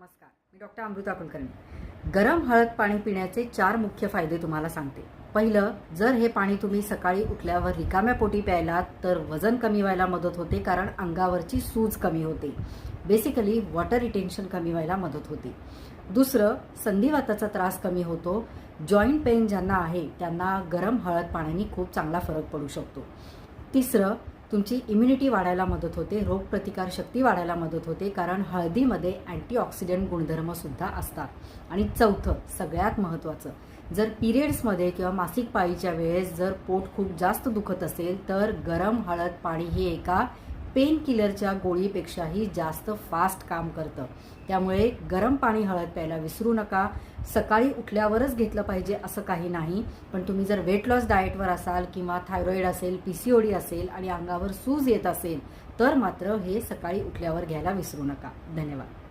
नमस्कार. मी डॉक्टर अमृता कुलकर्णी. गरम हळद पाणी पिण्याचे चार मुख्य फायदे तुम्हाला सांगते. पहिलं जर हे पाणी तुम्ही सकाळी उठल्यावर रिकाम्या पोटी प्यायलात तर वजन कमी व्हायला मदत होते कारण अंगावरची सूज कमी होते. बेसिकली वॉटर रिटेन्शन कमी व्हायला मदत होते. दुसरं संधिवाताचा त्रास कमी होतो. जॉईंट पेन ज्यांना आहे त्यांना गरम हळद पाण्याने खूप चांगला फरक पडू शकतो. तिसरं तुमची इम्युनिटी वाढायला मदत होते रोगप्रतिकार शक्ती वाढायला मदत होते कारण हळदीमध्ये अँटीऑक्सिडंट गुणधर्मसुद्धा असतात. आणि चौथं सगळ्यात महत्त्वाचं जर पिरियड्समध्ये किंवा मासिक पाळीच्या वेळेस जर पोट खूप जास्त दुखत असेल तर गरम हळद पाणी हे एका पेन किलरच्या गोळीपेक्षाही जास्त फास्ट काम करतं. त्यामुळे गरम पाणी हळद प्यायला विसरू नका. सकाळी उठल्यावरच घेतलं पाहिजे असं काही नाही. पण तुम्ही जर वेट लॉस डाएटवर असाल किंवा थायरॉईड असेल पी सी ओडी असेल आणि अंगावर सूज येत असेल तर मात्र हे सकाळी उठल्यावर घ्यायला विसरू नका. धन्यवाद.